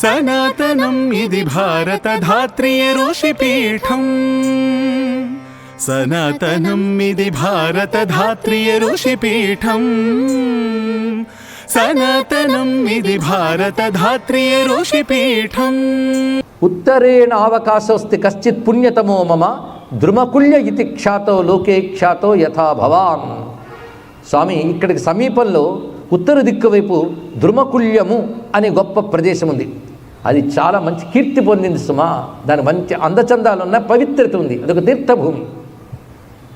సనాతనం ఇది భారత ధాత్రియ ఋషిపీఠం. సనాతనం ఇది భారత ధాత్రియ ఋషిపీఠం. సనాతనం ఇది భారత ధాత్రియ ఋషిపీఠం. ఉత్తరేణ అవకాశోస్తి కశ్చిత్ పుణ్యతమో మమ ద్రుమకుల్య ఇతి ఖ్యాతో లోకే ఖ్యాతో యథా భవాన్. స్వామి ఇక్కడికి సమీపంలో ఉత్తర దిక్కు వైపు ద్రుమకుల్యము అనే గొప్ప ప్రదేశం ఉంది అది చాలా మంచి కీర్తి పొందింది సుమా. దాని మంచి అందచందాలు ఉన్న పవిత్రత ఉంది. అదొక తీర్థభూమి.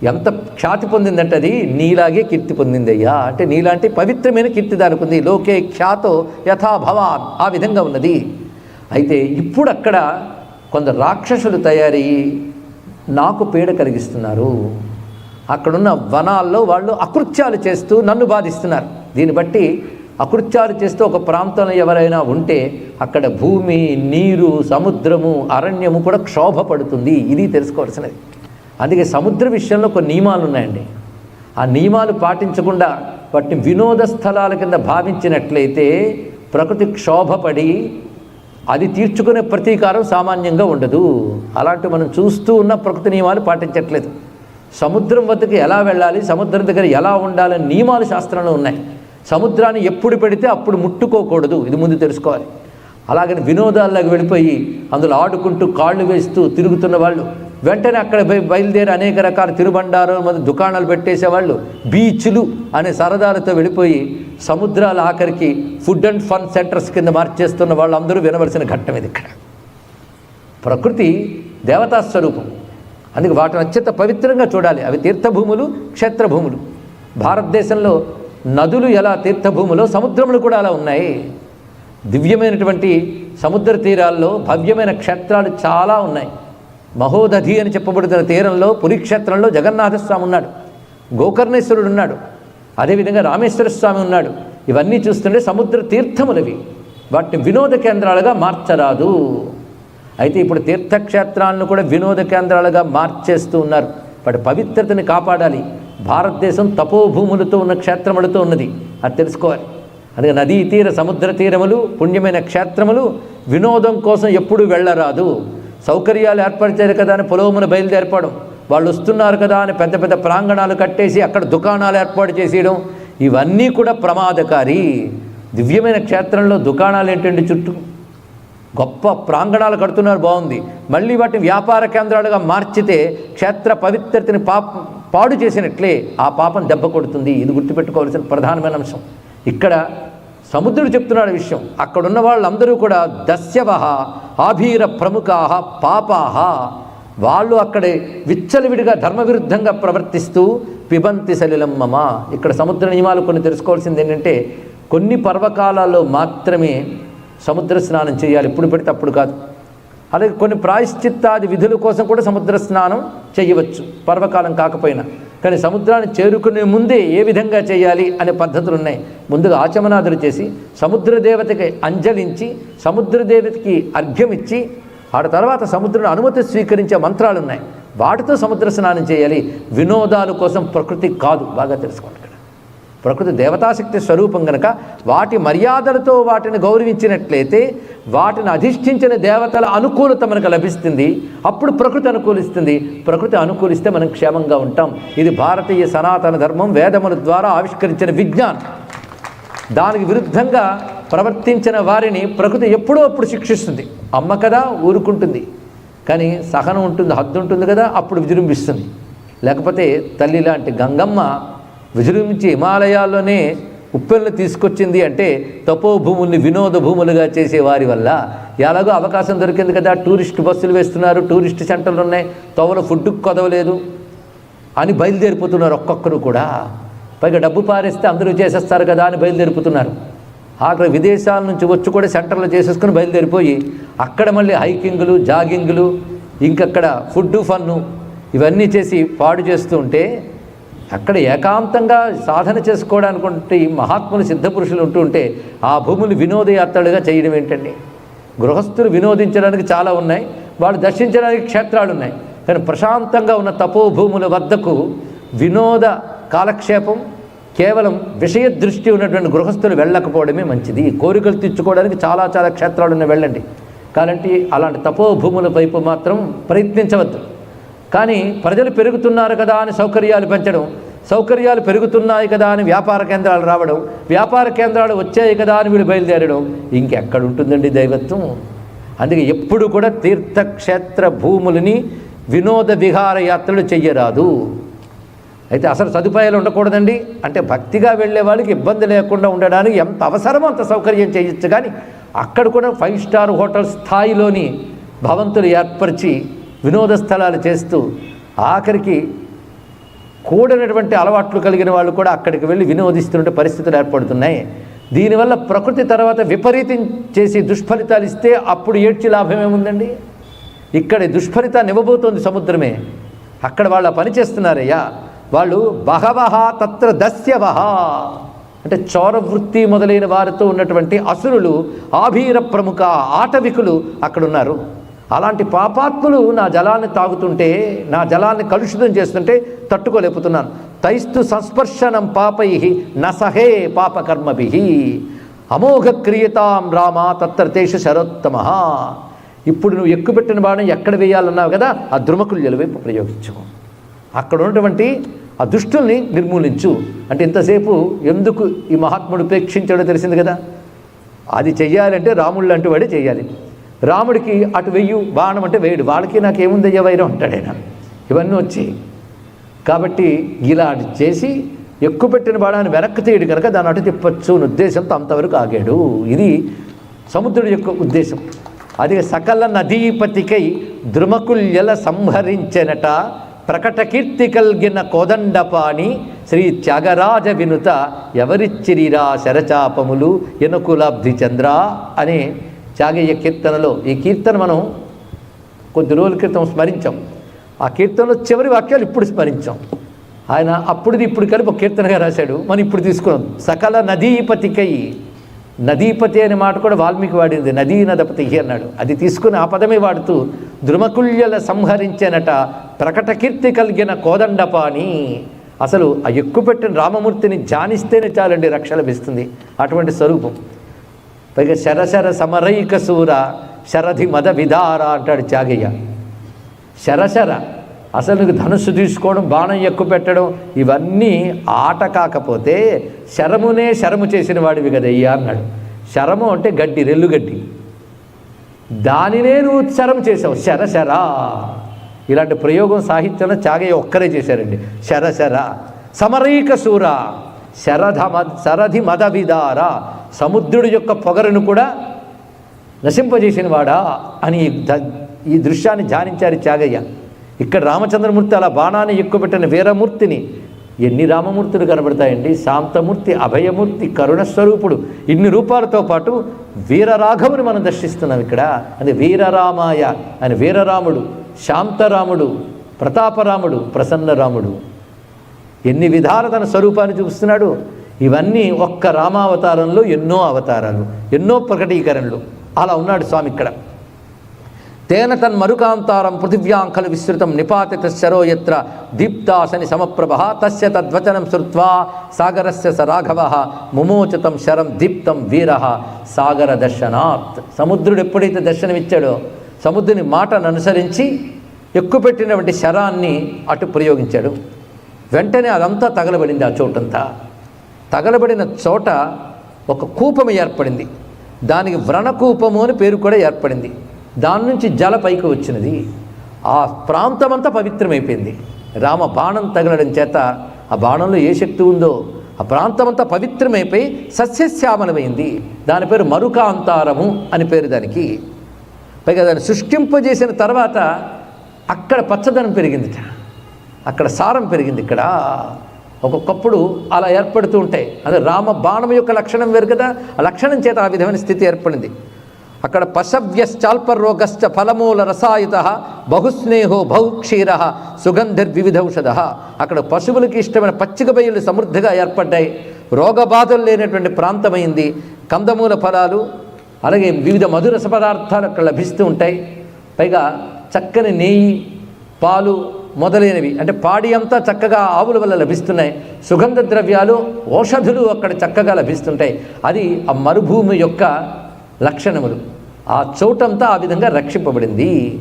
ఎంత ఖ్యాతి పొందిందంటే అది నీలాగే కీర్తి పొందింది అయ్యా అంటే నీలాంటి పవిత్రమైన కీర్తి దానికి ఉంది లోకే ఖ్యాతో యథాభవాన్ ఆ విధంగా ఉన్నది. అయితే ఇప్పుడు అక్కడ కొందరు రాక్షసులు తయారయ్యి నాకు పీడ కలిగిస్తున్నారు. అక్కడున్న వనాల్లో వాళ్ళు అకృత్యాలు చేస్తూ నన్ను బాధిస్తున్నారు. దీన్ని బట్టి అకృత్యాలు చేస్తూ ఒక ప్రాంతంలో ఎవరైనా ఉంటే అక్కడ భూమి నీరు సముద్రము అరణ్యము కూడా క్షోభపడుతుంది. ఇది తెలుసుకోవాల్సినది. అందుకే సముద్ర విషయంలో కొన్ని నియమాలు ఉన్నాయండి. ఆ నియమాలు పాటించకుండా వాటిని వినోద స్థలాల కింద భావించినట్లయితే ప్రకృతి క్షోభపడి అది తీర్చుకునే ప్రతీకారం సామాన్యంగా ఉండదు. అలాంటి మనం చూస్తూ ఉన్న ప్రకృతి నియమాలు పాటించట్లేదు. సముద్రం వద్దకు ఎలా వెళ్ళాలి సముద్రం దగ్గర ఎలా ఉండాలని నియమాలు శాస్త్రంలో ఉన్నాయి. సముద్రాన్ని ఎప్పుడు పెడితే అప్పుడు ముట్టుకోకూడదు. ఇది ముందు తెలుసుకోవాలి. అలాగని వినోదాల్లోకి వెళ్ళిపోయి అందులో ఆడుకుంటూ కాళ్ళు వేస్తూ తిరుగుతున్న వాళ్ళు వెంటనే అక్కడ బయలుదేరి అనేక రకాల తిరుబండారం మంది దుకాణాలు పెట్టేసేవాళ్ళు బీచ్లు అనే సరదాలతో వెళ్ళిపోయి సముద్రాల ఆఖరికి ఫుడ్ అండ్ ఫన్ సెంటర్స్ కింద మార్చేస్తున్న వాళ్ళు అందరూ వినవలసిన ఘట్టం ఇది ఇక్కడ. ప్రకృతి దేవతా స్వరూపం. అందుకే వాటిని అత్యంత పవిత్రంగా చూడాలి. అవి తీర్థభూములు క్షేత్రభూములు. భారతదేశంలో నదులు ఎలా తీర్థభూములో సముద్రములు కూడా అలా ఉన్నాయి. దివ్యమైనటువంటి సముద్ర తీరాల్లో భవ్యమైన క్షేత్రాలు చాలా ఉన్నాయి. మహోదధి అని చెప్పబడుతున్న తీరంలో పురిక్షేత్రంలో జగన్నాథస్వామి ఉన్నాడు. గోకర్ణేశ్వరుడు ఉన్నాడు. అదేవిధంగా రామేశ్వర స్వామి ఉన్నాడు. ఇవన్నీ చూస్తుంటే సముద్ర తీర్థములవి. వాటిని వినోద కేంద్రాలుగా మార్చరాదు. అయితే ఇప్పుడు తీర్థక్షేత్రాలను కూడా వినోద కేంద్రాలుగా మార్చేస్తూ ఉన్నారు. వాటి పవిత్రతని కాపాడాలి. భారతదేశం తపోభూములతో ఉన్న క్షేత్రములతో ఉన్నది. అది తెలుసుకోవాలి. అందుకే నదీ తీర సముద్ర తీరములు పుణ్యమైన క్షేత్రములు వినోదం కోసం ఎప్పుడూ వెళ్ళరాదు. సౌకర్యాలు ఏర్పరిచారు కదా అని పొలవమున బయలుదేరపడం వాళ్ళు వస్తున్నారు కదా అని పెద్ద పెద్ద ప్రాంగణాలు కట్టేసి అక్కడ దుకాణాలు ఏర్పాటు చేసేయడం ఇవన్నీ కూడా ప్రమాదకారి. దివ్యమైన క్షేత్రంలో దుకాణాలు ఏంటండి చుట్టూ? గొప్ప ప్రాంగణాలు కడుతున్నారు బాగుంది. మళ్ళీ వాటిని వ్యాపార కేంద్రాలుగా మార్చితే క్షేత్ర పవిత్రతని పాప పాడు చేసినట్లే ఆ పాపం దెబ్బ కొడుతుంది. ఇది గుర్తుపెట్టుకోవాల్సిన ప్రధానమైన అంశం. ఇక్కడ సముద్రుడు చెప్తున్నాడు విషయం. అక్కడున్న వాళ్ళందరూ కూడా దస్యవహ ఆభీర ప్రముఖాహ పాపాహ. వాళ్ళు అక్కడే విచ్చలవిడిగా ధర్మవిరుద్ధంగా ప్రవర్తిస్తూ పిబంతి సలిలం మమ. ఇక్కడ సముద్ర నియమాలు కొన్ని తెలుసుకోవాల్సింది ఏంటంటే కొన్ని పర్వకాలాల్లో మాత్రమే సముద్ర స్నానం చేయాలి. ఎప్పుడు పెడితే అప్పుడు కాదు. అలాగే కొన్ని ప్రాయశ్చిత్తాది విధుల కోసం కూడా సముద్ర స్నానం చేయవచ్చు. పర్వకాలం కాకపోయినా. కానీ సముద్రాన్ని చేరుకునే ముందే ఏ విధంగా చేయాలి అనే పద్ధతులు ఉన్నాయి. ముందుగా ఆచమనాదులు చేసి సముద్ర దేవతకి అంజలించి సముద్ర దేవతకి అర్ఘ్యం ఇచ్చి ఆడ తర్వాత సముద్రం అనుమతి స్వీకరించే మంత్రాలు ఉన్నాయి వాటితో సముద్ర స్నానం చేయాలి. వినోదాల కోసం ప్రకృతి కాదు. బాగా తెలుసుకోండి. ప్రకృతి దేవతాశక్తి స్వరూపం గనక వాటి మర్యాదలతో వాటిని గౌరవించినట్లయితే వాటిని అధిష్ఠించిన దేవతల అనుకూలత మనకు లభిస్తుంది. అప్పుడు ప్రకృతి అనుకూలిస్తుంది. ప్రకృతి అనుకూలిస్తే మనం క్షేమంగా ఉంటాం. ఇది భారతీయ సనాతన ధర్మం వేదముల ద్వారా ఆవిష్కరించిన విజ్ఞానం. దానికి విరుద్ధంగా ప్రవర్తించిన వారిని ప్రకృతి ఎప్పుడో అప్పుడు శిక్షిస్తుంది. అమ్మ కదా ఊరుకుంటుంది. కానీ సహనం ఉంటుంది హద్దు ఉంటుంది కదా అప్పుడు విజృంభిస్తుంది. లేకపోతే తల్లి లాంటి గంగమ్మ విజృంభించి హిమాలయాల్లోనే ఉప్పెళ్ళు తీసుకొచ్చింది అంటే తపో భూముల్ని వినోద భూములుగా చేసే వారి వల్ల. ఎలాగో అవకాశం దొరికింది కదా టూరిస్ట్ బస్సులు వేస్తున్నారు టూరిస్ట్ సెంటర్లు ఉన్నాయి తోవలో ఫుడ్కు కొదవలేదు అని బయలుదేరిపోతున్నారు ఒక్కొక్కరు కూడా. పైగా డబ్బు పారేస్తే అందరూ చేసేస్తారు కదా అని బయలుదేరిపోతున్నారు. అక్కడ విదేశాల నుంచి వచ్చి కూడా సెంటర్లో చేసేసుకుని బయలుదేరిపోయి అక్కడ మళ్ళీ హైకింగ్లు జాగింగ్లు ఇంకక్కడ ఫుడ్ ఫన్ను ఇవన్నీ చేసి పాడు చేస్తూ ఉంటే అక్కడ ఏకాంతంగా సాధన చేసుకోవడానికి మహాత్ములు సిద్ధపురుషులు ఉంటూ ఉంటే ఆ భూములు వినోదయాత్రలుగా చేయడం ఏంటండి? గృహస్థులు వినోదించడానికి చాలా ఉన్నాయి వాళ్ళు దర్శించడానికి క్షేత్రాలు ఉన్నాయి. కానీ ప్రశాంతంగా ఉన్న తపోభూముల వద్దకు వినోద కాలక్షేపం కేవలం విషయ దృష్టి ఉన్నటువంటి గృహస్థులు వెళ్ళకపోవడమే మంచిది. కోరికలు తెచ్చుకోవడానికి చాలా చాలా క్షేత్రాలు ఉన్నాయి వెళ్ళండి. కాబట్టి అలాంటి తపోభూముల వైపు మాత్రం ప్రయత్నించవద్దు. కానీ ప్రజలు పెరుగుతున్నారు కదా అని సౌకర్యాలు పెంచడం సౌకర్యాలు పెరుగుతున్నాయి కదా అని వ్యాపార కేంద్రాలు రావడం వ్యాపార కేంద్రాలు వచ్చాయి కదా అని వీళ్ళు బయలుదేరడం ఇంకెక్కడ ఉంటుందండి దైవత్వం? అందుకే ఎప్పుడు కూడా తీర్థక్షేత్ర భూములని వినోద విహారయాత్రలు చెయ్యరాదు. అయితే అసలు సదుపాయాలు ఉండకూడదండి? అంటే భక్తిగా వెళ్ళే వాళ్ళకి ఇబ్బంది లేకుండా ఉండడానికి ఎంత అవసరమో అంత సౌకర్యం చేయొచ్చు కానీ అక్కడ కూడా ఫైవ్ స్టార్ హోటల్ స్థాయిలోని భవంతులు ఏర్పరిచి వినోద స్థలాలు చేస్తూ ఆఖరికి కూడనటువంటి అలవాట్లు కలిగిన వాళ్ళు కూడా అక్కడికి వెళ్ళి వినోదిస్తున్న పరిస్థితులు ఏర్పడుతున్నాయి. దీనివల్ల ప్రకృతి తర్వాత విపరీతం చేసి దుష్ఫలితాలు ఇస్తే అప్పుడు ఏడ్చి లాభం ఏముందండి? ఇక్కడ దుష్ఫలితాన్ని ఇవ్వబోతోంది సముద్రమే. అక్కడ వాళ్ళ పని చేస్తున్నారయ్యా. వాళ్ళు బహవహ తత్ర దస్యవహ. అంటే చౌరవృత్తి మొదలైన వారితో ఉన్నటువంటి అసురులు ఆభీర ప్రముఖ ఆటవికులు అక్కడున్నారు. అలాంటి పాపాత్ములు నా జలాన్ని తాగుతుంటే నా జలాన్ని కలుషితం చేస్తుంటే తట్టుకోలేకపోతున్నాను. తైస్తు సంస్పర్శనం పాపై నసహే పాపకర్మభి. అమోఘ క్రియతాం రామ తత్ర తేషు శరోత్తమ. ఇప్పుడు నువ్వు ఎక్కుపెట్టిన బాణం ఎక్కడ వేయాలన్నావు కదా ఆ ద్రుమకుల్యుల వైపు ప్రయోగించు. అక్కడ ఉన్నటువంటి ఆ దుష్టుల్ని నిర్మూలించు. అంటే ఇంతసేపు ఎందుకు ఈ మహాత్ముడు ఉపేక్షించాడో తెలిసింది కదా? అది చెయ్యాలంటే రాముళ్ళు లాంటి వాడే చేయాలి రాముడికి అటు వెయ్యు బాణం అంటే వేయడు. వాళ్ళకి నాకేముందయ్య వైరం? అంటాడు ఆయన. ఇవన్నీ వచ్చి కాబట్టి ఇలా చేసి ఎక్కువ పెట్టిన బాణాన్ని వెనక్కి తీయడు కనుక దాని అటు తిప్పచ్చు అని ఉద్దేశంతో అంతవరకు ఆగాడు. ఇది సముద్రుడి యొక్క ఉద్దేశం. అది సకల నదీపతికై ద్రుమకుల్యల సంహరించెనట ప్రకట కీర్తి కల్గిన కోదండపాణి శ్రీ త్యాగరాజ వినుత ఎవరిచ్చిరిరా శరచాపములు ఎనుకులాబ్ధి చంద్ర అనే త్యాగయ్య కీర్తనలో. ఈ కీర్తన మనం కొద్ది రోజుల క్రితం స్మరించాం. ఆ కీర్తనలో చివరి వాక్యాలు ఇప్పుడు స్మరించాం. ఆయన అప్పుడుది ఇప్పుడు కలిపి ఒక కీర్తనగా రాశాడు మనం ఇప్పుడు తీసుకున్నాం. సకల నదీపతికై నదీపతి అనే మాట కూడా వాల్మీకి వాడింది నదీ నదపతి అన్నాడు. అది తీసుకుని ఆ పదమే వాడుతూ ద్రుమకుల్యల సంహరించానట ప్రకట కీర్తి కలిగిన కోదండపాని అసలు ఆ ఎక్కుపెట్టిన రామమూర్తిని ధ్యానిస్తేనే చాలండి రక్ష లభిస్తుంది. అటువంటి స్వరూపం. పైగా శరశర సమరైక సూర శరధి మద విధార అంటాడు త్యాగయ్య. శరశర అసలు నీకు ధనుస్సు తీసుకోవడం బాణం ఎక్కువ పెట్టడం ఇవన్నీ ఆట కాకపోతే శరమునే శరము చేసిన వాడివి కదయ్యా అన్నాడు. శరము అంటే గడ్డి రెల్లు గడ్డి. దానినే నువ్వు శరం చేసావు శరశర ఇలాంటి ప్రయోగం సాహిత్యంలో త్యాగయ్య ఒక్కరే చేశారండి. శరశర సమరైక సూర. శరధ మద శరధి మద విదార సముద్రుడి యొక్క పొగరును కూడా నశింపజేసినవాడా అని ఈ దృశ్యాన్ని ధ్యానించారు త్యాగయ్య. ఇక్కడ రామచంద్రమూర్తి అలా బాణాన్ని ఎక్కుపెట్టిన వీరమూర్తిని ఎన్ని రామమూర్తులు కనబడతాయండి? శాంతమూర్తి అభయమూర్తి కరుణస్వరూపుడు ఇన్ని రూపాలతో పాటు వీరరాఘవుని మనం దర్శిస్తున్నాం ఇక్కడ. అది వీరరామాయ అని వీరరాముడు శాంతరాముడు ప్రతాపరాముడు ప్రసన్నరాముడు. ఎన్ని విధాలు తన స్వరూపాన్ని చూపిస్తున్నాడు? ఇవన్నీ ఒక్క రామావతారంలో ఎన్నో అవతారాలు ఎన్నో ప్రకటీకరణలు. అలా ఉన్నాడు స్వామి ఇక్కడ. తేన తన్ మరుకాంతారం పృథివ్యాంకలు విస్తృతం నిపాతిత శరోయత్ర దీప్తాశని దీప్తాసని సమప్రభ తస్య తద్వచనం శ్రుత్వా సాగరస్య స రాఘవ ముమోచతం శరం దీప్తం వీర సాగర దర్శనాత్. సముద్రుడు ఎప్పుడైతే దర్శనమిచ్చాడో సముద్రుని మాటను అనుసరించి ఎక్కుపెట్టినటువంటి శరాన్ని అటు ప్రయోగించాడు. వెంటనే అదంతా తగలబడింది ఆ చోటంతా. తగలబడిన చోట ఒక కూపం ఏర్పడింది. దానికి వ్రణకూపము అని పేరు కూడా ఏర్పడింది. దాని నుంచి జల పైకి వచ్చినది. ఆ ప్రాంతమంతా పవిత్రమైపోయింది. రామ బాణం తగలడం చేత ఆ బాణంలో ఏ శక్తి ఉందో ఆ ప్రాంతమంతా పవిత్రమైపోయి సస్యశ్యామలమైంది. దాని పేరు మరుకాంతారము అని పేరు దానికి. పైగా దాన్ని సృష్టింపజేసిన తర్వాత అక్కడ పచ్చదనం పెరిగిందిట. అక్కడ సారం పెరిగింది ఇక్కడ. ఒక్కొక్కప్పుడు అలా ఏర్పడుతూ ఉంటాయి అదే రామ బాణం యొక్క లక్షణం వేరు కదా ఆ లక్షణం చేత ఆ విధమైన స్థితి ఏర్పడింది. అక్కడ పశవ్యశ్చాల్పరోగశ్చ ఫలమూల రసాయుత బహుస్నేహో బహుక్షీర సుగంధిర్వివిధౌషధ. అక్కడ పశువులకి ఇష్టమైన పచ్చిక బయలు సమృద్ధిగా ఏర్పడ్డాయి. రోగబాధలు లేనటువంటి ప్రాంతమైంది. కందమూల ఫలాలు అలాగే వివిధ మధురస పదార్థాలు అక్కడ లభిస్తూ ఉంటాయి. పైగా చక్కని నెయ్యి పాలు మొదలైనవి. అంటే పాడి అంతా చక్కగా ఆవుల వల్ల లభిస్తున్నాయి. సుగంధ ద్రవ్యాలు ఔషధులు అక్కడ చక్కగా లభిస్తుంటాయి. అది ఆ మరుభూమి యొక్క లక్షణములు. ఆ చోటంతా ఆ విధంగా రక్షింపబడింది.